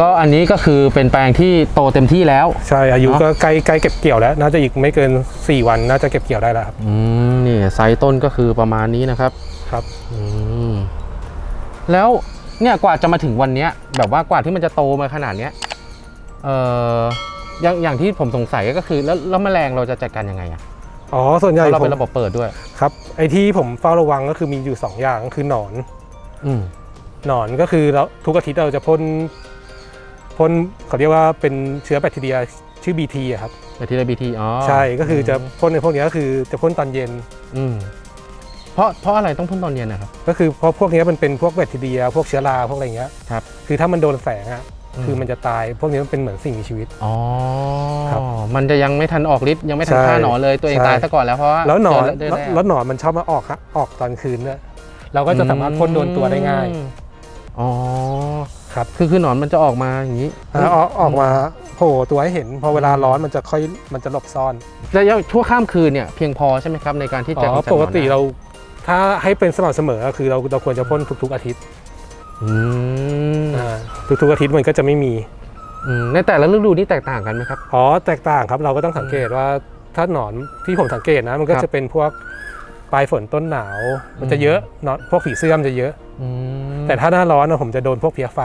ก็อันนี้ก็คือเป็นแปลงที่โตเต็มที่แล้ว ใช่อายุเนอะก็ใกล้ใกล้เก็บเกี่ยวแล้ว น่าจะอีกไม่เกิน 4 วันน่าจะเก็บเกี่ยวได้แล้วครับอืมนี่ไซส์ต้นก็คือประมาณนี้นะครับครับอืมแล้วเนี่ยกว่าจะมาถึงวันเนี้ย แบบว่ากว่าที่มันจะโตมาขนาดเนี้ยเอ่ออย่างอย่างที่ผมสงสัยก็คือแล้วแล้วแมลงเราจะจัดการยังไงอะอ๋อส่วนใหเพญ่ราะเราผมเป็นระบบเปิดด้วย ครับไอที่ผมเฝ้าระวังก็คือมีอยู่2อย่างก็คือหนอน อืม หนอนก็คือเราทุกอาทิตย์เราจะพ่น พ่นเขาเรียกว่าเป็นเชื้อแบคทีเรียชื่อ BT อะครับไปที่บีทีอ๋อใช่ก็คือจะพ่นในพวกเนี้ยก็คือจะพ่นตอนเย็น อืมเพราะเพราะอะไรต้องพ่นตอนเย็นนะครับ ก็คือเพราะพวกเนี้ยมันเป็นพวกแบคทีเรีย พวกเชื้อราพวกอะไรเงี้ยครับคือถ้ามันโดนแสงอะอืมคือมันจะตายพวกนี้มันเป็นเหมือนสิ่งมีชีวิตอ๋อครับมันจะยังไม่ทันออกฤทธิ์ยังไม่ทันใช่ฆ่าหนอนเลยตัวเองใช่ตายซะก่อนแล้วเพราะว่าแล้วหนอนเจอแล้วแร่แล้วหนอนมันชอบมาออกฮะออกตอนคืนด้วยเราก็จะสามารถพ่นโดนตัวได้ง่ายอืมอ๋อ ครับคือคือหนอนมันจะออกมาอย่างนี้แล้วออกออกมาโผล่ตัวให้เห็น พอเวลาร้อนมันจะค่อยมันจะหลบซ่อนระยะชั่วข้ามคืนเนี่ยเพียงพอใช่ไหมครับในการที่อ๋จะอกำจัดปกติหนอนได้เราถ้าให้เป็นสม่ำเสมอคือเราเราควรจะพ่นทุก ๆ อาทิตย์อืมอ่าทุกๆอาทิตย์มันก็จะไม่มีอืมในแต่ละฤดูนี่แตกต่างกันไหมครับอ๋อแตกต่างครับเราก็ต้องสังเกตว่าถ้าหนอนที่ผมสังเกตนะมันก็ครับจะเป็นพวก ปลายฝนต้นหนาว มันจะเยอะหนอนพวกผีเสื้อมนจะเยอะอืมแต่ถ้าหน้าร้อนนะผมจะโดนพวกเพี้ยไฟ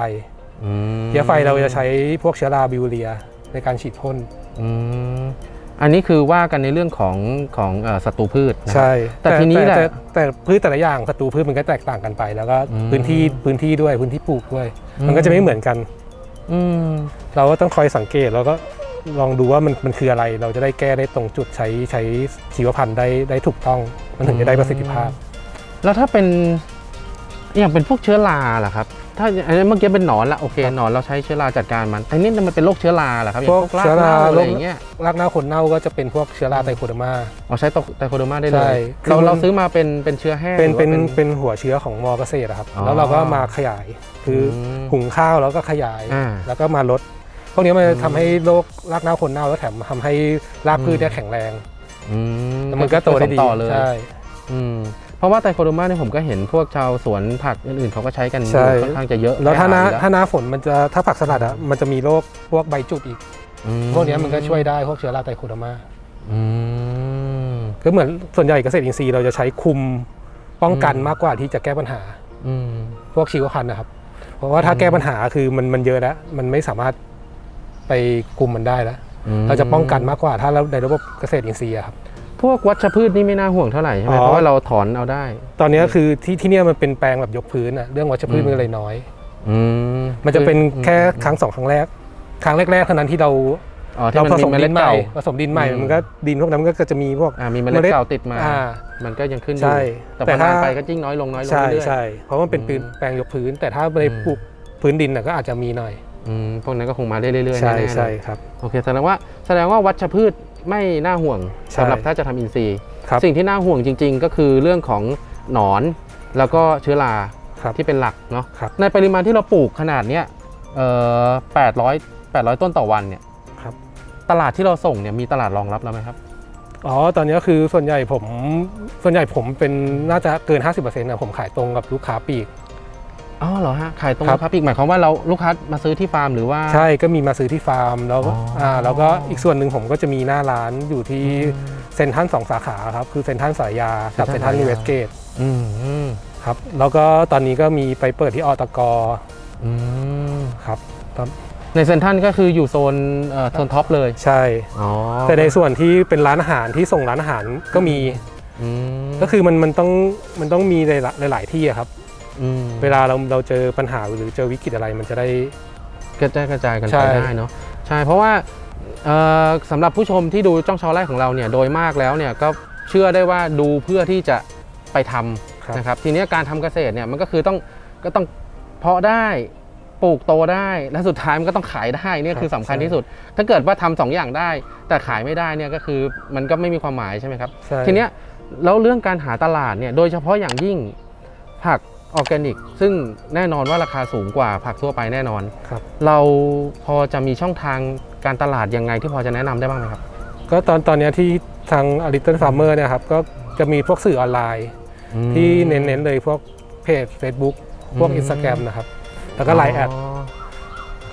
อืมเพี้ยไฟเราจะใช้พวกเชื้อราบิวเรียในการฉีดพ่นอืมอันนี้คือว่ากันในเรื่องของของเอ่อศัตรูพืชนะครับใช่ แต่ทีนี้แหละแต่แต่พืชแต่ละอย่างศัตรูพืชมันก็แตกต่างกันไป แล้วก็อืมพื้นที่พื้นที่ด้วยพื้นที่ปลูกด้วยอืมมันก็จะไม่เหมือนกันอืมเราก็ต้องคอยสังเกตแล้วก็ลองดูว่ามันมันคืออะไร เราจะได้แก้ได้ตรงจุดใช้ใช้ชีวพันธุ์ได้ได้ถูกต้อง มันถึงจะได้ประสิทธิภาพ แล้วถ้าเป็นอย่างเป็นพวกเชื้อราล่ะครับ ถ้าอันนี้เมื่อกี้เป็นหนอนละโอเคครับหนอนเราใช้เชื้อราจัดการมัน แต่นี่มันเป็นโรคเชื้อราเหรอครับอย่างพวกพวกรากเชื้อราเน่าอะไรโรคอย่างเงี้ยรากเน่าขนเน่าก็จะเป็นพวกเชื้อราไตโคเดอร์มาเอาใช้ไตโคโดมาได้เลใช่ยคือเรามันเราซื้อมาเป็นเป็นเชื้อแห้งเป็นหรือเป็นว่าเป็นหัวเชื้อของมอเกษตรอะครับอ๋อแล้วเราก็มาขยายคืออมหุงข้าวแล้วก็ขยายอ่าแล้วก็มาลดพวกนี้มันอืจะมทำให้โรครากเน่าคนเน่าแล้วแถมทำให้รากพืชเนี่ยแข็งแรง อืแล้วมันก็โตได้ดีส่งต่อเลยใช่อืมเพราะว่าไตโคโดมาเนี่ยผมก็เห็นพวกชาวสวนผักอื่นๆเขาก็ใช้กันใช่ค่อนข้างจะเยอะแล้วถ้าหน้าหลยอยู่ถ้าหน้าฝนมันจะถ้าผักสลัดอะมันจะมีโรคพวกใบจุดอีกอืพวกเนี้ยมันก็ช่วยได้พวกเชื้อราไตโคเดอร์มาอืมก็เหมือนส่วนใหญ่เกษตรอินทรีย์เราจะใช้คุมป้องกันอืมมากกว่าที่จะแก้ปัญหาอืมพวกชีวพันธุ์นะครับ เพราะว่าถ้าอืมแก้ปัญหาคือมันมันเยอะแล้ว มันไม่สามารถไปคุมมันได้แล้วอืม เราจะป้องกันมากกว่าถ้าเราในระบบเกษตรอินทรีย์อะครับพวกวัชพืชนี่ไม่น่าห่วงเท่าไหร่ใช่ไหมอ๋อเพราะว่าเราถอนเอาได้ ตอนนี้คือที่ที่เนี่ยมันเป็นแปลงแบบยกพื้นอะเรื่องวัชพืชอืมมันเลยน้อยอืมมันจะเป็นอืมแค่ครั้งสองครั้งแรก ครั้งแรกๆเท่านั้นที่เราอ๋อที่เรามันผมีสมเมดิล็ดนใหม่เก่าผสมดินใหม่อืมมันก็ดินพวกนั้นมันก็จะมีพวกอ่ามีเมล็ดเมล็ดเก่าติดมาอ่ามันก็ยังขึ้นอใช่ยู่แต่พแต่อนานถ้าไปก็ยิ่งน้อยลงน้อยลงใช่เรื่อยใช่เพราะมันเป็นอืมแปลงยกพื้น แต่ถ้าไปอืมปลูกพื้นดินน่ะก็อาจจะมีหน่อยๆอืม พวกนั้นก็คงมาเรื่อยๆใช่แน่ๆใช่เลยครับโอเคแสดงว่าแสดงว่าวัชพืชไม่น่าห่วงใช่สำหรับถ้าจะทำอินทรีย์ครับสิ่งที่น่าห่วงจริง ๆ ก็คือเรื่องของหนอนแล้วก็เชื้อราครับที่เป็นหลักเนาะครับในปริมาณที่เราปลูกขนาดเนี้ยเอ่อ800 800ต้นต่อวันเนี่ยครับตลาดที่เราส่งเนี่ยมีตลาดรองรับแล้วไหมครับอ๋อ ตอนนี้ก็คือส่วนใหญ่ผมส่วนใหญ่ผมเป็นน่าจะเกิน 50%นะผมขายตรงกับลูกค้าปลีก อ๋อเหรอฮะขายตรงครับลูกค้าปลีกหมายความว่าเราลูกค้ามาซื้อที่ฟาร์มหรือว่า ใช่ก็มีมาซื้อที่ฟาร์มแล้วก็อ๋ออ่่าแล้วก็อีกส่วนหนึ่งผมก็จะมีหน้าร้านอยู่ที่อืมเซ็นทรัลสองสาขาครับคือเซ็นทรัลสายยากับเซ็เซ็นนทรัทรัลลสายยานิเวสเกตอืมอืมครับแล้วก็ตอนนี้ก็มีไปเปิดที่อตกอืมครับในเซ็นทรัลก็คืออยู่โซนเอ่อโซนท็อปเลยใช่อ๋อแต่ในส่วนที่เป็นร้านอาหารที่ส่งร้านอาหารก็มีอืมก็คือมันมันต้องมันต้องมีหลายหลายๆที่อะครับ มเวลาเราเราเจอปัญหาหรือเจอวิกฤตอะไรมันจะได้ กระจายกระจายกันใช่ ไปได้เนาะใช่เพราะว่าเอ่อสำหรับผู้ชมที่ดูจ้องชาวไร่ของเราเนี่ยโดยมากแล้วเนี่ยก็เชื่อได้ว่าดูเพื่อที่จะไปทำครับนะครับทีเนี้ยการทำเกษตรเนี่ยมันก็คือต้องก็ต้องเพาะได้ปลูกโตได้ และสุดท้ายมันก็ต้องขายได้เนี่ยคือสำคัญที่สุด ถ้าเกิดว่าทำสองอย่างได้ แต่ขายไม่ได้เนี่ยก็คือมันก็ไม่มีความหมายใช่ไหมครับ ใช่ ทีเนี้ยแล้วเรื่องการหาตลาดเนี่ยโดยเฉพาะอย่างยิ่งผัก ออร์แกนิก ซึ่งแน่นอนว่าราคาสูงกว่าผักทั่วไปแน่นอน ครับ เราพอจะมีช่องทางการตลาดยังไงที่พอจะแนะนำได้บ้างไหมครับ ก็ตอนตอนเนี้ยที่ทาง Little Farmer เนี่ยครับก็จะมีพวกสื่อออนไลน์ ที่เน้นๆเลยพวกเพจ Facebook พวก อืม Instagram นะครับ แล้วก็ไลน์แอดอ๋อ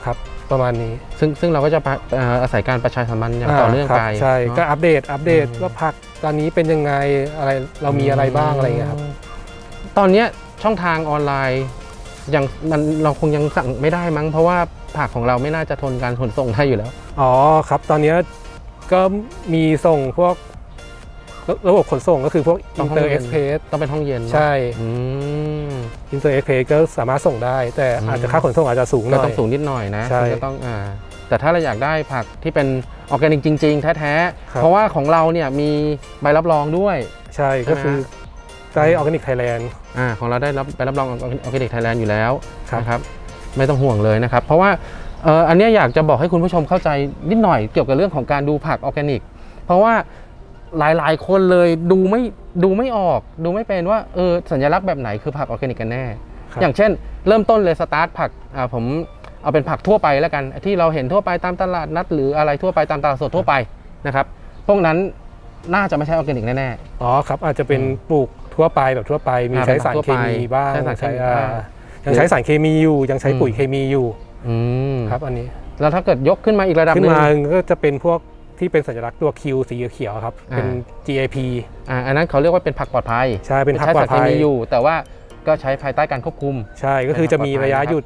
ครับประมาณนี้ซึ่งซึ่งเราก็จะปะเอ่ออาศัยการประชาสัมพันธ์อย่างต่อเนื่องครับไปใช่เนอะก็อัปเดตอัปเดตอืม ว่าผักตอนนี้เป็นยังไงอะไรเรามีอะไรบ้างอะไรเงี้ยครับ ตอนเนี้ย ช่องทางออนไลน์ยังมันเราคงยังสั่งไม่ได้มั้ง เพราะว่าผักของเราไม่น่าจะทนการขนส่งได้อยู่แล้ว อ๋อครับ ตอนเนี้ยก็มีส่งพวกระระบบขนส่งก็คือพวกต้ออิงนห้องเตอร์เย็เอ็นกเพสต้องเป็นห้องเย็นเนอะใช่อืมอินเตอร์เอ็กเพสก็สามารถส่งได้ แต่อืมอาจจะค่าขนส่งอาจจะสูงหก็น่อยต้องสูงนิดหน่อยนะใช่ก็ต้องอ่าแต่ถ้าเราอยากได้ผักที่เป็นออร์แกนิกจริง ๆ แท้ครับๆเพราะว่าของเราเนี่ยมีใบรับรองด้วย ใช่ใช่ไหมก็คือได้ออร์แกนิกไทยแลนด์ อ่าของเราได้รับใบรับรองออร์แกนิกไทยแลนด์อยู่แล้วครับนะครับไม่ต้องห่วงเลยนะครับ เพราะว่าเอ่ออันเนี้ยอยากจะบอกให้คุณผู้ชมเข้าใจนิดหน่อยเกี่ยวกับเรื่องของการดูผักออร์แกนิก เพราะว่าหลายๆ คนเลยดูไม่ดูไม่ออก ดูไม่เป็นว่าเออสัญลักษณ์แบบไหนคือผักออร์แกนิกกันแน่ครับอย่างเช่น เริ่มต้นเลยสตาร์ทผักอ่าผมเอาเป็นผักทั่วไปแล้วกัน ที่เราเห็นทั่วไปตามตลาดนัด หรืออะไรทั่วไปตามตลาดสดทั่วไปนะครับพวกนั้นน่าจะไม่ใช่ออร์แกนิกแน่อ๋อครับอาจจะเป็นอืมปลูก ทั่วไปแบบทั่วไปมีอ่าใช้เป็นผัสากรทั่วเคไปมีบ้างใช้สารเคมีอ่าบ้างยังใช้สารเคมีอยู่ ยังใช้อืมปุ๋ยเคมีอยู่ๆอืมครับ อันนี้ แล้วถ้าเกิดยกขึ้นมาอีกระดับขึ้หนนึ่งมาก็จะเป็นพวกที่เป็นสัญลักษณ์ตัว Q สีเขียวๆครับอ่าเป็น GAP อ่าอันนั้นเขาเรียกว่าเป็นผักปลอดภัย ใช่เป็นผักใช้ปลอสารดเคภัยมีอยู่ แต่ว่าก็ใช้ภายใต้การควบคุม ใช่ก็คือจะมีระยะหยุด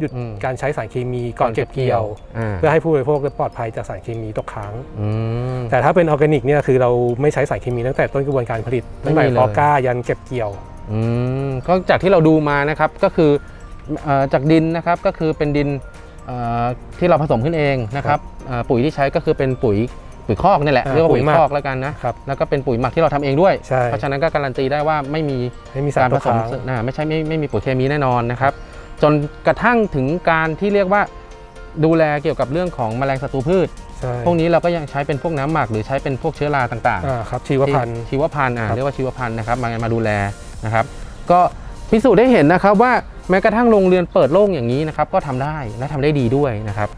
หยุดอืม การใช้สารเคมีก่อนเก็บเกี่ยว อ่าเพื่อให้ผู้บริโภคได้ปลอดภัยจากสารเคมีตกค้าง อืม แต่ถ้าเป็นออร์แกนิกเนี่ยคือเราไม่ใช้สารเคมีตั้งแต่ต้นกระบวนการผลิตไม่ตั้งแต่มีเลย เพาะกล้ายันเก็บเกี่ยว อืมก็จากที่เราดูมานะครับก็คือเอ่อจากดินนะครับก็คือเป็นดินเอ่อที่เราผสมขึ้นเองนะครับเอ่อปุ๋ยที่ใช้ก็คือเป็นปุ๋ยปุ๋ยคอกนี่แหละอ่าเรียกว่าปุ๋ปุ๋ยยหมักคอกแล้วกันนะครับ แล้วก็เป็นปุ๋ยหมักที่เราทำเองด้วย ใช่ เพราะฉะนั้นก็การันตีได้ว่าไม่มีไม่มีสารการตผกสมค้างอ่าไม่ใช่ไม่ไม่มีปุ๋ยเคมีแน่นอนนะครับ จนกระทั่งถึงการที่เรียกว่าดูแลเกี่ยวกับเรื่องของแมลงศัตรูพืช ใช่พวกนี้เราก็ยังใช้เป็นพวกน้ำหมักหรือใช้เป็นพวกเชื้อราต่างๆ อ่าครับชีวพันธุ์ที่ชีวพันธุ์อ่าครับ เรียกว่าชีวพันธุ์นะครับมามาดูแลนะครับ ก็พิสูจน์ได้เห็นนะครับว่าแม้กระทั่งโรงเรือนเปิดโล่งอย่างนี้นะครับก็ทำได้และทำได้ดีด้วยนะครับ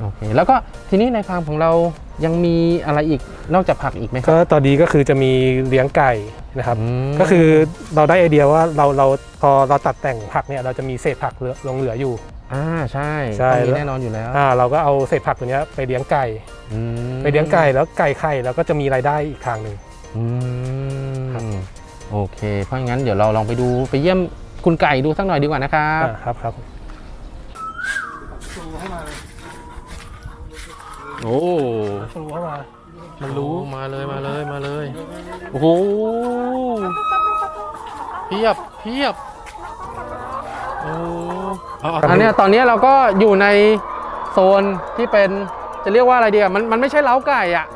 โอเคแล้วก็ทีนี้ในฟาร์มของเรายังมีอะไรอีกนอกจากผักอีกไหมครับก็ตอนนี้ก็คือจะมีเลี้ยงไก่ นะครับมก็คือเราได้ไอเดียว่าเราเราพอเราตัดแต่งผักเนี่ยเราจะมีเศษผักเหลือลงเหลืออยู่อ่าใช่ใช่ต้องมีแล้วแน่นอนอยู่แล้วอ่าเราก็เอาเศษผักตัวเนี้ยไปเลี้ยงไก่อืมไปเลี้ยงไก่แล้วไก่ไข่แล้วก็จะมีรายได้อีกทางหนึ่งอืครับมโอเค เพราะงั้นเดี๋ยวเราลองไปดูไปเยี่ยมคุณไก่ดูสักหน่อยดีกว่านะครับอ่าครับครับโอ้รู้เข้ามา มันรู้มาเลยมาเลยมาเลย โอ้โหเพียบเพียบโอ้เอาเอาอันเนี้ยตอนเนี้ยเราก็อยู่ในโซนที่เป็นจะเรียกว่าอะไรดีอะมันมันไม่ใช่เล้าไก่อะ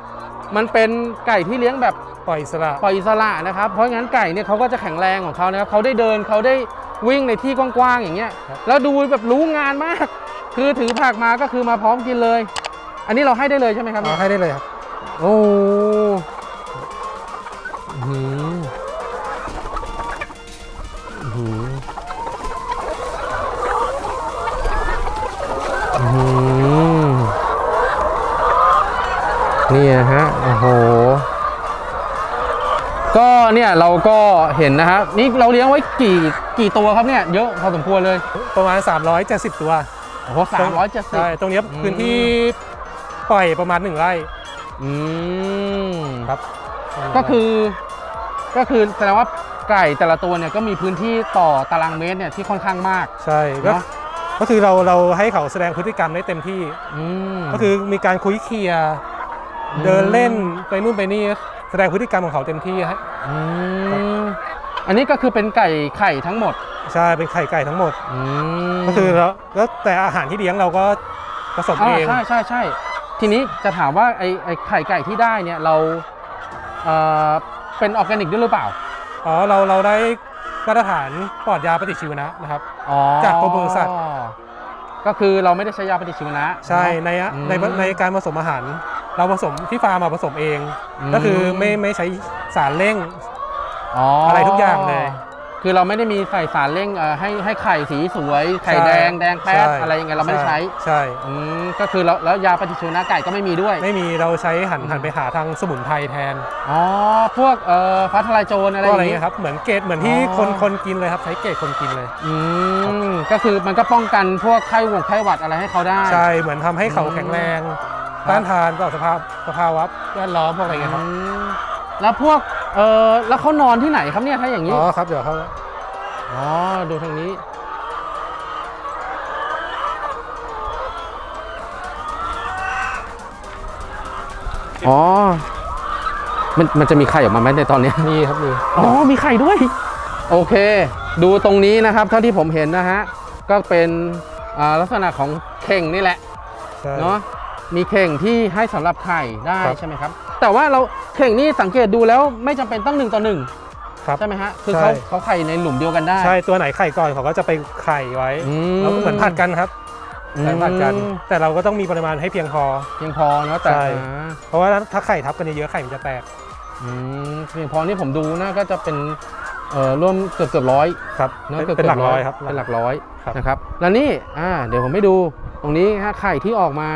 มันเป็นไก่ที่เลี้ยงแบบปล่อยอิสระปล่อยอิสระนะครับ เพราะงั้นไก่เนี่ยเขาก็จะแข็งแรงของเขานะครับเขาได้เดินเขาได้วิ่งในที่กว้างๆอย่างเงี้ย แล้วดูแบบรู้งานมาก คือถือผักมาก็คือมาพร้อมกินเลย อันนี้เราให้ได้เลยใช่ไหมครับ เอาให้ได้เลยครับ โอ้อื้อหืออื้อหืออื้อหือนี่นะฮะ โอ้โห ก็เนี่ยเราก็เห็นนะครับ นี่เราเลี้ยงไว้กี่กี่ตัวครับเนี่ย เยอะพอสมควรเลย ประมาณ 370 ตัว โอ้โหสามร้อยเจ็ดสิบ ใช่ ตรงเนี้ยอืมพื้นที่ปล่อยประมาณหนึ่งไร่ อืมครับ ก็คือก็คือแสดงว่าไก่แต่ละตัวเนี่ยก็มีพื้นที่ต่อตารางเมตรเนี่ยที่ค่อนข้างมาก ใช่ก็เนาะก็คือเราเราให้เขาแสดงพฤติกรรมได้เต็มที่ อืม ก็คือมีการคุยเคลียร์อืม เดินเล่นไปนู่นไปนี่แสดงพฤติกรรมของเขาเต็มที่ฮะมอันนี้ก็คือเป็นไก่ไข่ทั้งหมดใช่เป็นไข่ไก่ทั้งหมดอืมก็คือเราแล้วแต่อาหารที่เลี้ยงเราก็ผสมอ่าเองใช่ใช่ใช่ ทีนี้จะถามว่าไอไอไข่ไก่ที่ได้เนี่ยเราเอ่อเป็นออร์แกนิกด้วยหรือเปล่าอ๋อเราเราได้มาตรฐานปลอดยาปฏิชีวนะนะครับ อ๋อจากกรมปศุสัตว์ ก็คือเราไม่ได้ใช้ยาปฏิชีวนะ ใช่เนอะในอืมในในการผสมอาหาร เราผสมที่ฟาร์มมาผสมเอง อืม ก็คือไม่ไม่ใช้สารเร่ง อ๋ออะไรทุกอย่างเลยก คือเราไม่ได้มีใส่สารเร่งเอ่อให้ให้ไข่สีสวย ไข่ใช่แดงแดงแป๊ดใช่อะไรยังไงเราไม่ได้ใช้ใช่ อืมก็คือเราแล้วยาปฏิชีวนะไก่ก็ไม่มีด้วยไม่มีเราใช้หันหันไปหาทางสมุนไพรแทนอ๋อพวกเอ่อฟ้าทลายโจรอะไรก็ออะไรย่างเงี้งี้ ยครับเหมือนเกรดเหมือนที่อ๋อ คนคนกินเลยครับใช้เกรดคนกินเลย อืมก็คือมันก็ป้องกันพวกไข้หวงไข้หวัดอะไรให้เขาได้ ใช่เหมือนทำให้เขาอืมแข็งแรงครับ ต้านทานต่อสภาพสภาวะแวดล้อมพวกอะไรเงี้ยครับ อืมแล้วพวก เออแล้วเขานอนที่ไหนครับเนี่ยถ้าอย่างนี้ อ๋อครับเดี๋ยวเขาอ๋อ ดูทางนี้ อ๋อ มันมันจะมีไข่ออกมาไหมในตอนเนี้ยนี่ครับนี่อ๋อ มีไข่ด้วย โอเค ดูตรงนี้นะครับ เท่าที่ผมเห็นนะฮะ ก็เป็นอ่าลักษณะของเข่งนี่แหละ ใช่ เนาะมีเข่งที่ให้สำหรับไข่ได้ครับ ใช่ไหมครับ แต่ว่าเราเข่งนี่สังเกตดูแล้วไม่จำเป็นต้องหนึ่งต่อหนึ่งครับ ใช่ไหมฮะ คือใช่เขาเขาไข่ในหลุมเดียวกันได้ใช่ตัวไหนไข่ก่อนเขาก็จะไปไข่ไว้อืแล้วก็เหมือนผัดกันครับอืมการผัดกันแต่เราก็ต้องมีปริมาณให้เพียงพอ เพียงพอเนาะแต่ใช่ อ่าเพราะว่าถ้าไข่ทับกันเยอะๆไข่มันจะแตกอืมเพียงพอนี่ผมดูน่าก็จะเป็นเอ่อร่วมเกือบเกือบร้อย ครับเนาะเป็นกืบเป็นหลักร้อยครับ เป็นหลักร้อยครับ นะครับ แล้วนี่อ่าเดี๋ยวผมให้ดู ตรงนี้ฮะไข่ที่ออกมา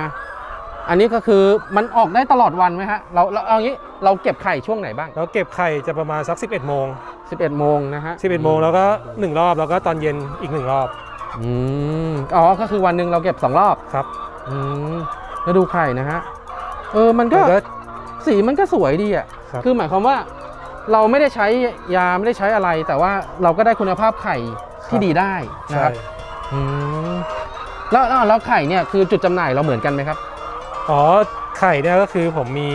อันนี้ก็คือมันออกได้ตลอดวันไหมฮะเราเราเอางี้เราเก็บไข่ช่วงไหนบ้าง แล้วเก็บไข่จะประมาณสัก 11 โมง 11 โมงนะฮะ11 โมงแล้วก็ 1 รอบแล้วก็ตอนเย็นอีก 1 รอบอืมอ๋อก็คือวันหนึ่งเราเก็บสองรอบครับอืมแล้วดูไข่นะฮะเออมันก็มันก็ สีมันก็สวยดีอะครับ คือหมายความว่า เราไม่ได้ใช้ยาไม่ได้ใช้อะไร แต่ว่าเราก็ได้คุณภาพไข่ที่ดีได้นะใช่ครับอืมแล้วแล้วแล้วไข่เนี่ยคือจุดจำหน่ายเราเหมือนกันไหมครับ อ๋อไข่เนี่ยก็คือผมมี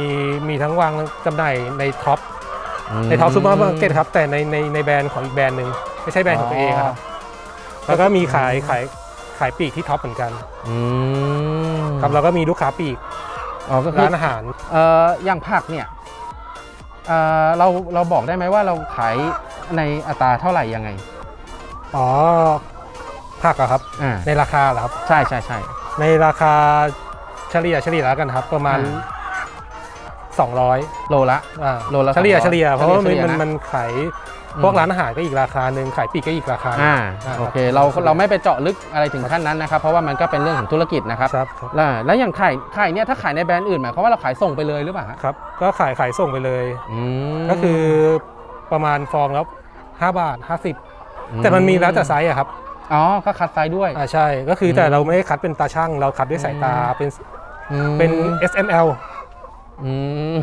มีทั้งวางจำหน่ายในท็อปในท็อปซูเปอร์มาร์เก็ตครับ แต่ในในในแบรนด์ของอีกแบรนด์หนึ่งไม่ใช่แบรนด์ของตัวเองครับ แล้วก็มีขายขายขายปลีกที่ท็อปเหมือนกันอืมครับแล้วก็มีลูกค้าปลีกอ๋อก็คือร้านอาหารเอ่ออย่างผักเนี่ยเอ่อเราเราบอกได้ไหมว่าเราขายในอัตราเท่าไหร่ยังไงอ๋อผักอะครับอ่าในราคาเหรอครับ ใช่ใช่ใช่ในราคา เฉลี่ยเฉลี่ยแล้วกันครับ ประมาณ 200 โลละอ่าโลละเฉลี่ย200เฉลี่ยเพราะว่าเฉลี่ยมันนะมันขายพวกร้านอาหารก็อีกราคาหนึ่งขายปลีกก็อีกราคาหนึ่ง อ่าอ่า โอเคครับเราเราไม่ไปเจาะลึกอะไรถึงขั้นนั้นนะครับ เพราะว่ามันก็เป็นเรื่องของธุรกิจนะครับครับครับแล้วแล้วอย่างไข่ไข่เนี่ยถ้าขายในแบรนด์อื่นหมายความว่าเราขายส่งไปเลยหรือเปล่าฮะครับ ก็ขายขายส่งไปเลย อืมก็คือประมาณฟองแล้ว 5 บาท 50 แต่มันมีแล้วแต่ไซส์อะครับอ๋อก็คัดไซส์ด้วย อ่าใช่ก็คือแต่เราไม่ได้คัดเป็นตาช่างเราคัดด้วยสายตาอืมเป็นอืม เป็น S M L อืม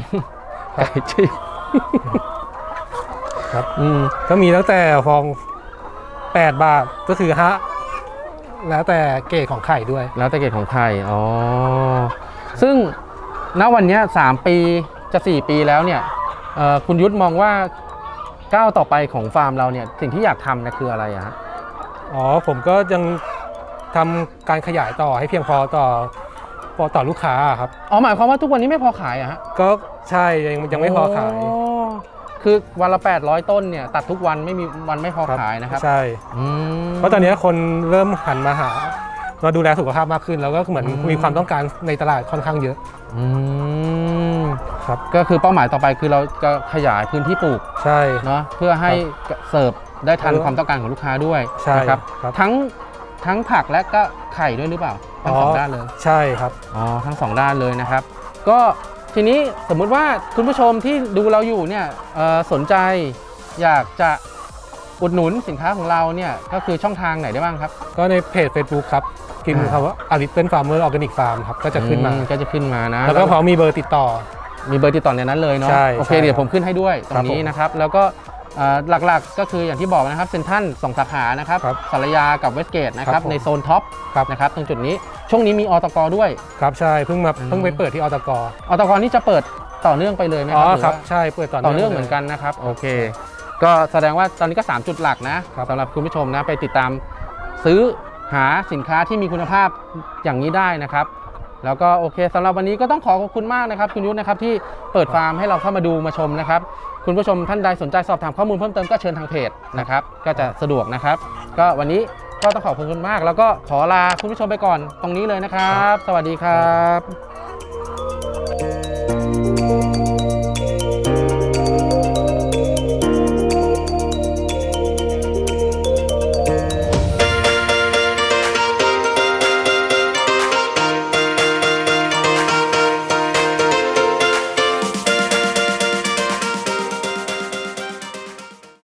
ไก่จีครับอืมก็มีตั้งแต่ฟอง 8 บาทก็คือฮะแล้วแต่เกรดของไข่ด้วย แล้วแต่เกรดของไข่อ๋อ ซึ่งณวันเนี้ยสามปีจะสี่ปีแล้วเนี่ยเอ่อคุณยุทธมองว่าก้าวต่อไปของฟาร์มเราเนี่ยสิ่งที่อยากทำเนี่ยคืออะไรอะฮะอ๋อผมก็ยังทำการขยายต่อให้เพียงพอต่อ พอต่อลูกค้าอะครับ อ๋อหมายความว่าทุกวันนี้ไม่พอขายอะฮะก็ใช่ยังยังไม่พอขายคือวันละ 800 ต้นเนี่ยตัดทุกวันไม่มีวันไม่พอครับขายนะครับใช่อืมเพราะตอนนี้คนเริ่มหันมาหามาดูแลสุขภาพมากขึ้น แล้วก็เหมือนอืมมีความต้องการในตลาดค่อนข้างเยอะอืมครับก็คือเป้าหมายต่อไปคือเราจะขยายพื้นที่ปลูกใช่เนาะเพื่อให้เสิร์ฟได้ทันเออความต้องการของลูกค้าด้วยใช่นะครับครับทั้งทั้งผักและก็ไข่ด้วยหรือเปล่า ทั้งสองด้านเลยใช่ครับอ๋อทั้งสองด้านเลยนะครับ ก็ทีนี้สมมุติว่าคุณผู้ชมที่ดูเราอยู่เนี่ยเอ่อสนใจอยากจะอุดหนุนสินค้าของเราเนี่ยก็คือช่องทางไหนได้บ้างครับ ก็ในเพจ Facebook ครับพิมพ์อ่าคำว่า a l i t t l e Farmer Organic Farm ครับก็จะขึ้นมาอืก็จะขึ้นมานะ แล้วก็พร้อมมีเบอร์ติดต่อ มีเบอร์ติดต่อในนั้นเลยเนาะใช่โอเคใช่เดี๋ยวผมขึ้นให้ด้วยตรครับงนี้ผมนะครับ แล้วก็เอ่อ หลักๆก็คืออย่างที่บอกนะครับเซ็นทรัลสองสาขานะครับครับสารยากับเวสเกตนะคครัรับบผมในโซนท็อปครับ นะครับตรงจุดนี้ช่วงนี้มีอตกด้วยครับใช่เพิ่งมาอืมเพิ่งไปเปิดที่อตกอตกนี่จะเปิดต่อเนื่องไปเลยไหมอ๋ครัอหรือครับว่าใช่เปิดต่อต่อเนื่องลยเหมือนกันนะครับโอเค ก็แสดงว่าตอนนี้ก็ 3 จุดหลักนะครับสำหรับคุณผู้ชมนะไปติดตามซื้อหาสินค้าที่มีคุณภาพอย่างนี้ได้นะครับ แล้วก็โอเคสำหรับวันนี้ก็ต้องขอขอบคุณมากนะครับ คุณยุทธนะครับที่เปิดฟาร์มให้เราเข้ามาดูมาชมนะครับ คุณผู้ชมท่านใดสนใจสอบถามข้อมูลเพิ่มเติมก็เชิญทางเพจนะครับ ก็จะสะดวกนะครับ ก็วันนี้ก็ต้องขอบคุณมาก แล้วก็ขอลาคุณผู้ชมไปก่อนตรงนี้เลยนะครับ สวัสดีครับ